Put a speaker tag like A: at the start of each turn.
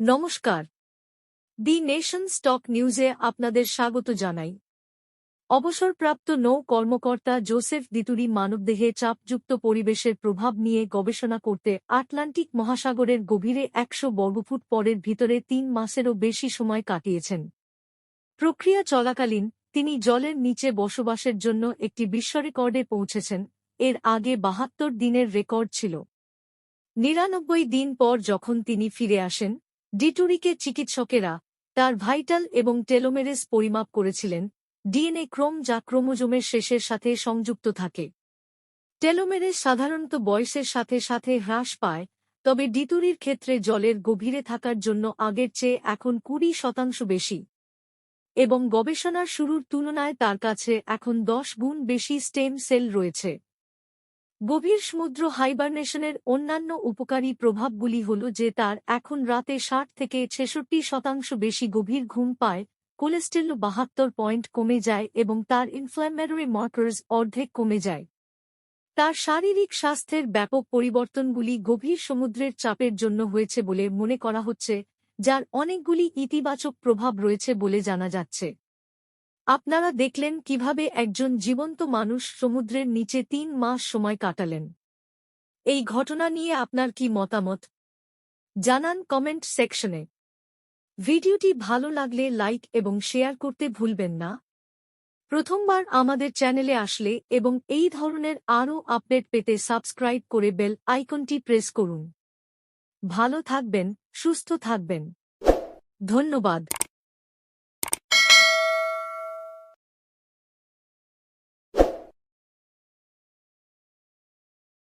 A: নমস্কার। দি nation stock নিউজে আপনাদের স্বাগত জানাই। অবসরপ্রাপ্ত নৌ কর্মকর্তা জোসেফ দিতুরি মানবদেহে চাপযুক্ত পরিবেশের প্রভাব নিয়ে গবেষণা করতে আটলান্টিক মহাসাগরের গভীরে একশো বর্গফুট পরের ভিতরে তিন মাসেরও বেশি সময় কাটিয়েছেন। প্রক্রিয়া চলাকালীন তিনি জলের নিচে বসবাসের জন্য একটি বিশ্বরেকর্ডে পৌঁছেছেন, এর আগে বাহাত্তর দিনের রেকর্ড ছিল। নিরানব্বই দিন পর যখন তিনি ফিরে আসেন ডিটুরিকে চিকিৎসকেরা তার ভাইটাল এবং টেলোমেরেস পরিমাপ করেছিলেন, ডিএনএ ক্রোম যা ক্রোমোজোমের শেষের সাথে সংযুক্ত থাকে। টেলোমেরেস সাধারণত বয়সের সাথে সাথে হ্রাস পায়, তবে ডিতুরির ক্ষেত্রে জলের গভীরে থাকার জন্য আগের চেয়ে এখন কুড়ি শতাংশ বেশি। এবং গবেষণার শুরুর তুলনায় তার কাছে এখন দশ গুণ বেশি স্টেম সেল রয়েছে। গভীর সমুদ্র হাইবারনেশনের অন্যান্য উপকারী প্রভাবগুলি হল যে তার এখন রাতে ষাট থেকে ছেষট্টি শতাংশ বেশি গভীর ঘুম পায়, কোলেস্টেরল বাহাত্তর পয়েন্ট কমে যায় এবং তার ইনফ্ল্যামেটরি মার্কার্স অর্ধেক কমে যায়। তার শারীরিক স্বাস্থ্যের ব্যাপক পরিবর্তনগুলি গভীর সমুদ্রের চাপের জন্য হয়েছে বলে মনে করা হচ্ছে, যার অনেকগুলি ইতিবাচক প্রভাব রয়েছে বলে জানা যাচ্ছে। আপনারা দেখলেন কীভাবে একজন জীবন্ত মানুষ সমুদ্রের নিচে তিন মাস সময় কাটালেন। এই ঘটনা নিয়ে আপনার কি মতামত? জানান কমেন্ট সেকশনে। ভিডিওটি ভালো লাগলে লাইক এবং শেয়ার করতে ভুলবেন না। প্রথমবার আমাদের চ্যানেলে আসলে এবং এই ধরনের আরও আপডেট পেতে সাবস্ক্রাইব করে বেল আইকনটি প্রেস করুন। ভালো থাকবেন, সুস্থ থাকবেন। ধন্যবাদ।